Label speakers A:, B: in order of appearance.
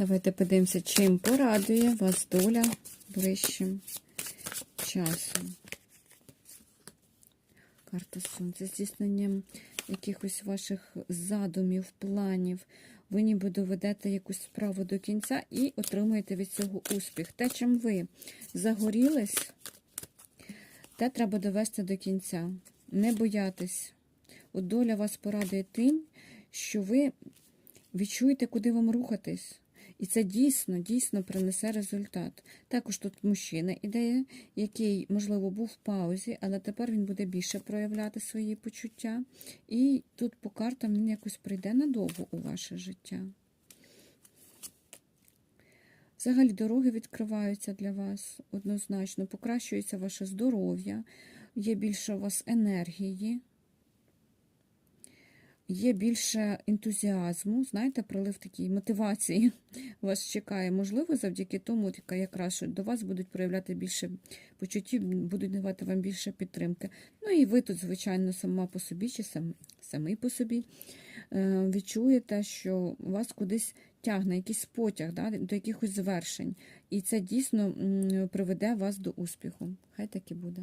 A: Давайте подивимося, чим порадує вас доля ближчим часом. Карта Сонця здійсненням якихось ваших задумів, планів. Ви ніби доведете якусь справу до кінця і отримуєте від цього успіх. Те, чим ви загорілись, те треба довести до кінця. Не боятись. От доля вас порадує тим, що ви відчуєте, куди вам рухатись. І це дійсно, дійсно принесе результат. Також тут мужчина ідея, який, можливо, був в паузі, але тепер він буде більше проявляти свої почуття. І тут по картам він якось прийде надовго у ваше життя. Взагалі дороги відкриваються для вас однозначно, покращується ваше здоров'я, є більше у вас енергії, є більше ентузіазму, знаєте, прилив такої мотивації вас чекає. Можливо, завдяки тому, якраз що до вас будуть проявляти більше почуттів, будуть давати вам більше підтримки. Ну і ви тут, звичайно, сама по собі чи сам, самий по собі е, відчуєте, що вас кудись тягне, якийсь потяг да, до якихось звершень. І це дійсно приведе вас до успіху. Хай так і буде.